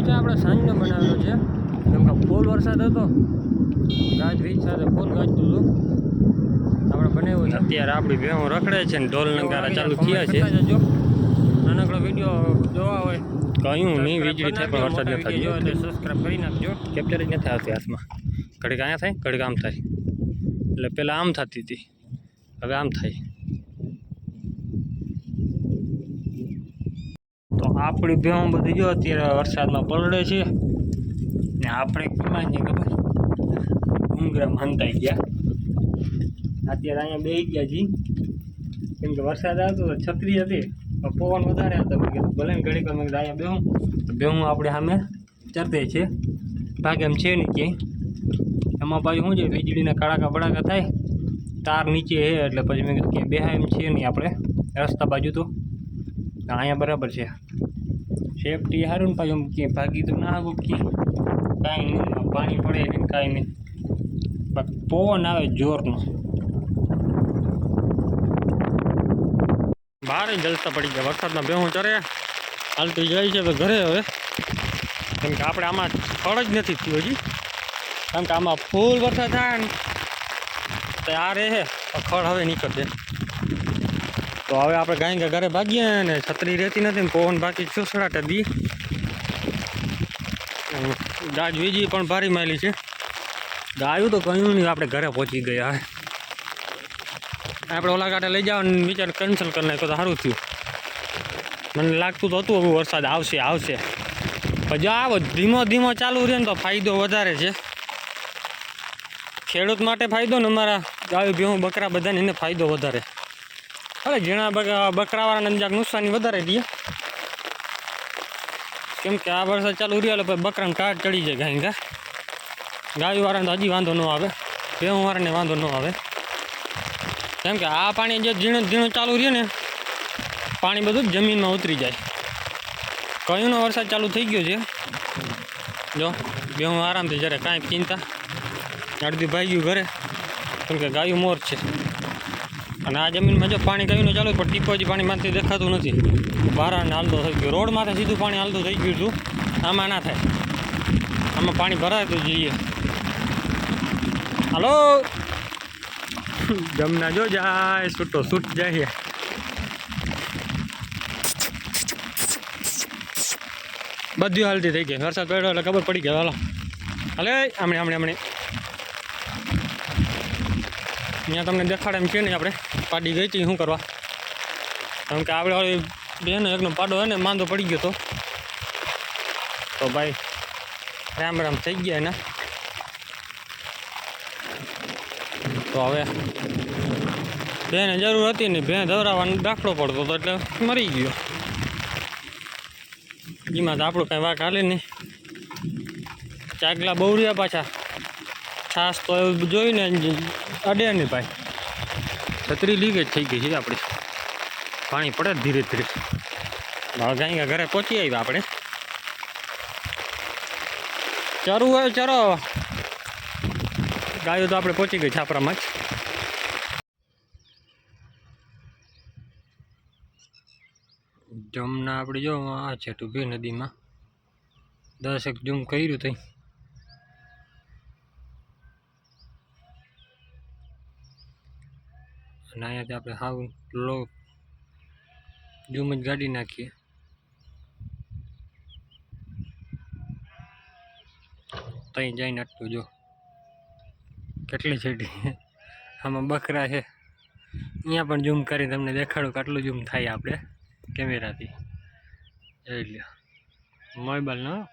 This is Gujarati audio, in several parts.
વીડિયો છે આપણે સાંજનો બનાવેલો છે. કેમ કે ફૂલ વરસાદ હતો. ગાજવીજ સાથે ફૂલ ગાજતું હતું. આપણે બનાવ્યો છે. અત્યારે આપણી ભેહો રખડે છે ને ઢોલ નગારા ચાલુ થયા છે. નાનકડો વીડિયો જોવા હોય. કયું નહીં વીજળી થાય પણ વરસાદ જો એટલે સબસ્ક્રાઈબ કરી નાખજો. કેપ્ચર જ નથી આવતી હાથમાં. ઘડીક અહીંયા થાય ઘડીક આમ થાય. એટલે પહેલાં આમ થતી હતી. હવે આમ થાય તો આપણી ભેહું બધી જો અત્યારે વરસાદમાં પલળે છે. ને આપણે કેમાં નહીં ખબર? ડુંગરા હંતાઈ ગયા. અત્યારે અહીંયા બે ગયા જી. કેમ કે વરસાદ આવતો તો છત્રી હતી. પવન વધારે હતો. કીધું ભલે ને ઘડીક મેં અહીંયા બેહું. તો બેહું આપણે સામે ચરતે છે. ભાગે એમ છે નહીં ક્યાંય. એમાં પાછું શું છે? વીજળીના કડાકા બડાકા થાય. તાર નીચે છે એટલે પછી મેં કીધું કે બેહા એમ છે નહીં આપણે. રસ્તા બાજુ તો. અહીંયા બરાબર છે સેફટી સારું ને પાછું કે ભાગી તો ના આગું કે કાંઈ નહીં પાણી પડે નહીં કાંઈ નહીં પણ પવન આવે જોરનો બહાર જલતા પડી ગયા વરસાદના બેહું ચરે। હાલતું જાય છે તો ઘરે હવે। કેમ કે આપણે આમાં ફળ જ નથી થયું હજી। કેમ કે આમાં ફૂલ વરસાદ થાય ને, તો આ રહે તો ખડ હવે નીકળશે। તો હવે આપણે ગાય ઘરે ભાગીએ ને છત્રી રહેતી નથી ને પવન બાકી ચોસડાટે દી. ગાજ વીજી પણ ભારી માયલી છે. ગાયું તો કહ્યું નહીં, આપણે ઘરે પહોંચી ગયા. આપણે ઓલા કાંઠે લઈ જાવ વિચાર કેન્સલ કરી નાખ્યો તો સારું થયું. મને લાગતું તો હતું હવે વરસાદ આવશે આવશે. પણ જો આવો ધીમો ધીમો ચાલુ રહે ને તો ફાયદો વધારે છે. ખેડૂત માટે ફાયદો ને અમારા ગાયું ભેહું બકરા બધાને એને ફાયદો વધારે. અરે ઝીણા બકરાવાળાને જરાક નુકસાની વધારે દે કેમ કે આ વરસાદ ચાલુ રહ્યો એટલે બકરાને કાટ ચડી જાય ગાય ગા ગાયવાળાને તો હજી વાંધો ન આવે. ભેહુંવાળાને વાંધો ન આવે. કેમ કે આ પાણી જે ઝીણું ઝીણું ચાલુ રહ્યું ને, પાણી બધું જમીનમાં ઉતરી જાય. કયુંનો વરસાદ ચાલુ થઈ ગયો છે? જો ભેહું આરામથી જ્યારે કાંઈ ચિંતા. અડધી ગયું ઘરે. કેમ કે ગાયું મોર છે. અને આ જમીનમાં જો પાણી કયું ચાલુ પણ ટીપો જ પાણીમાંથી દેખાતું નથી. બહાર હાલતો થઈ ગયો. રોડ માથે સીધું પાણી હાલતું થઈ ગયું હતું. આમાં ના થાય. આમાં પાણી ભરાય તો જઈએ. હાલો. જમના જો જાય છૂટો છૂટ જાય. બધું હાલતી થઈ ગઈ. વરસાદ પડ્યો એટલે ખબર પડી ગઈ. હાલો. હાલે હમણે હમણે આમણે. અહીંયા તમને દેખાડે એમ છે ને આપણે, પાડી ગઈ હતી, શું કરવા? કેમ કે આપણે બેન એકનો પાડો હોય ને, માંદો પડી ગયો તો. તો ભાઈ, રામ રામ થઈ ગયા એના. તો હવે બેને જરૂર હતી ને ભેં ધવરાવાનો દાખલો પડતો હતો એટલે મરી ગયો. એમાં તો આપણું કાંઈ વાક હાલે નહીં. ચાગલા બહુ રહ્યા પાછા. છાસ તો જોઈને અડે નહીં ભાઈ. છત્રી લીકેજ થઈ ગઈ છે આપણી. પાણી પડે ધીરે ધીરે. હવે ઘરે પહોંચી આવ્યા આપણે. ચરવું હોય ચરો. ગાયો તો આપણે પહોંચી ગઈ છાપરામાં જ. જમના આપણે જો, આ છે ટુભી નદીમાં. દસેક જૂમ કર્યું તઈ. અને અહીંયાથી આપણે હાવ લો જૂમ જ ગાડી નાખીએ. ત્યાં જઈને આટલું જો. કેટલી છેટી? આમાં બકરા છે. અહીંયા પણ ઝૂમ કરી તમને દેખાડું કે આટલું ઝૂમ થાય આપણે કેમેરાથી. એટલે મોબાઈલનો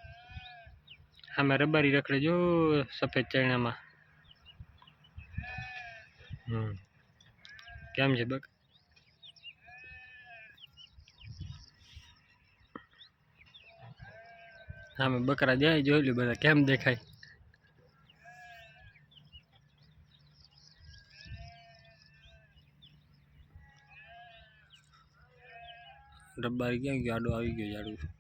આમે રબારી રખડે જો સફેદ ચણામાં. હમ. કેમ છે બક? મેં બકરા જાય જોઈ લ્યો બધા, કેમ દેખાય? ડબ્બા ક્યાં ગયો? આડો આવી ગયો જાડું